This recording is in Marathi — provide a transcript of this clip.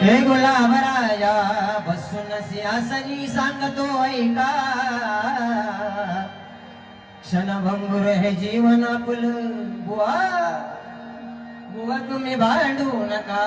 हे गुलाबराया बसून सियासनी सांगतो ऐका क्षणभंगुर हे जीवन आपलं बुवा. बुवा तुम्ही भांडू नका.